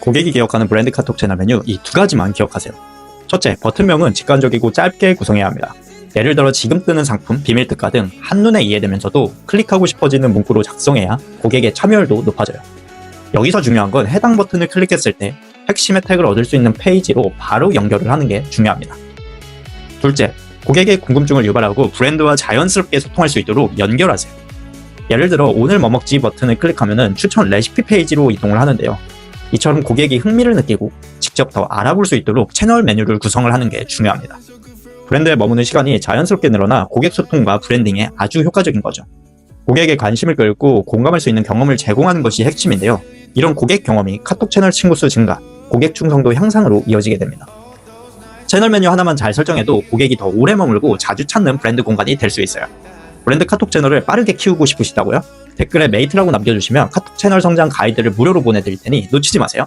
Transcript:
고객이 기억하는 브랜드 카톡 채널 메뉴 이 두 가지만 기억하세요. 첫째, 버튼명은 직관적이고 짧게 구성해야 합니다. 예를 들어 지금 뜨는 상품, 비밀 특가 등 한눈에 이해되면서도 클릭하고 싶어지는 문구로 작성해야 고객의 참여율도 높아져요. 여기서 중요한 건 해당 버튼을 클릭했을 때 핵심 혜택을 얻을 수 있는 페이지로 바로 연결을 하는 게 중요합니다. 둘째, 고객의 궁금증을 유발하고 브랜드와 자연스럽게 소통할 수 있도록 연결하세요. 예를 들어 오늘 뭐 먹지 버튼을 클릭하면 추천 레시피 페이지로 이동을 하는데요. 이처럼 고객이 흥미를 느끼고 직접 더 알아볼 수 있도록 채널 메뉴를 구성을 하는 게 중요합니다. 브랜드에 머무는 시간이 자연스럽게 늘어나 고객 소통과 브랜딩에 아주 효과적인 거죠. 고객의 관심을 끌고 공감할 수 있는 경험을 제공하는 것이 핵심인데요. 이런 고객 경험이 카톡 채널 친구 수 증가, 고객 충성도 향상으로 이어지게 됩니다. 채널 메뉴 하나만 잘 설정해도 고객이 더 오래 머물고 자주 찾는 브랜드 공간이 될 수 있어요. 브랜드 카톡 채널을 빠르게 키우고 싶으시다고요? 댓글에 메이트라고 남겨주시면 카톡 채널 성장 가이드를 무료로 보내드릴 테니 놓치지 마세요.